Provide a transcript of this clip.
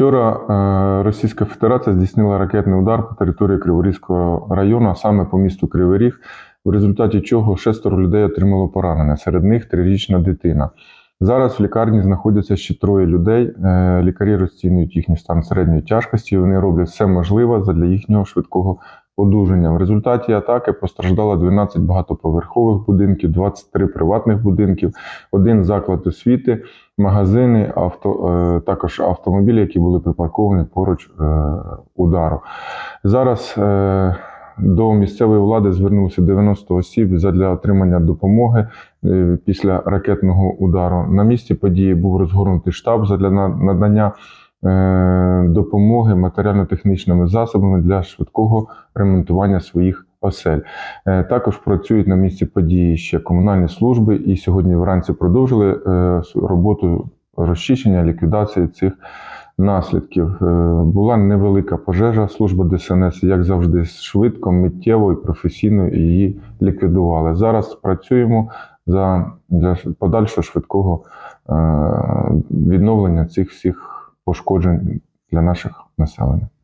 Вчора е, Російська Федерація здійснила ракетний удар по території Криворізького району, а саме по місту Кривий Ріг, в результаті чого шестеро людей отримало поранення. Серед них трирічна дитина. Зараз в лікарні знаходяться ще троє людей. Е, Лікарі розцінюють їхній стан середньої тяжкості. Вони роблять все можливе для їхнього швидкого одужання. В результаті атаки постраждало 12 багатоповерхових будинків, 23 приватних будинків, один заклад освіти, магазини, авто, е, також автомобілі, які були припарковані поруч е, удару. Зараз е, до місцевої влади звернулося 90 осіб для отримання допомоги після ракетного удару. На місці події був розгорнутий штаб для надання допомоги матеріально-технічними засобами для швидкого ремонтування своїх осель. Е, Також працюють на місці події ще комунальні служби, і сьогодні вранці продовжили е, роботу розчищення, ліквідації цих наслідків. Е, Була невелика пожежа. Служба ДСНС, як завжди, швидко, миттєво і професійно її ліквідували. Зараз працюємо за для подальшого швидкого е, відновлення цих всіх пошкоджень для наших населення.